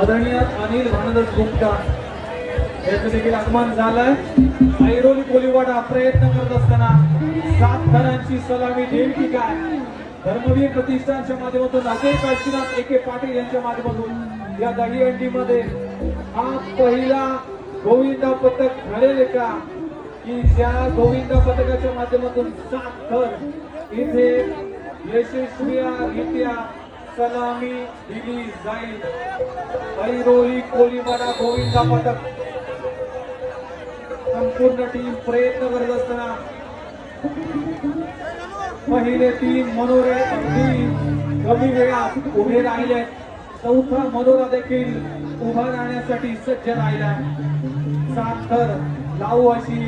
आदरणीय अनिल भानदास गुप्ता. याचं देखील आगमन झालंय. ऐरोली कोलीवाडा प्रयत्न करत असताना सात थरांची सलामी देईल की काय? धर्मवीर प्रतिष्ठानच्या माध्यमातून अजय काशीनाथ एके पाटील यांच्या माध्यमातून या दहीहंडीमध्ये हा पहिला गोविंदा पथक घडेल का? की त्या गोविंदा पथकाच्या माध्यमातून सात थर इथे यशस्वीरित्या सलामी दिली जाईल. ऐरोली कोलीवाडा गोविंदा पथक संपूर्ण टीम प्रयत्न करत असताना पहिले तीन मनोरे अगदी कमी वेळात उभे राहिले चौथा मनोरा देखील उभा राहण्यासाठी सज्ज राहिला सात थर लावू अशी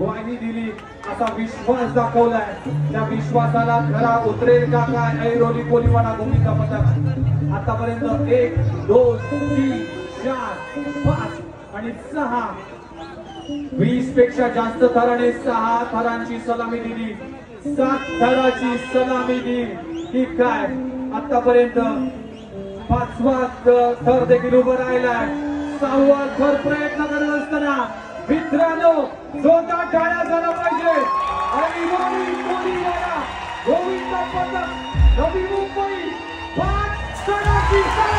ग्वाही दिली. असा विश्वास दाखवलाय. त्या विश्वासाला खरा उतरेल का काय? ऐरोली कोलिवाडा भूमिका पथक आतापर्यंत एक दोन तीन चार पाच आणि सहा. वीसपेक्षा जास्त थराने सहा थरांची सलामी दिली. सात थराची सलामी दिली. ही काय? आतापर्यंत पाचवा थर देखील उभं राहिलाय. सहावा थर प्रयत्न करत असताना मित्रांनो स्वतः टाळ्या झाला पाहिजे. आणि गोविंद मोदी याला गोविंद पदक नवी मुंबई पाच सणाची सण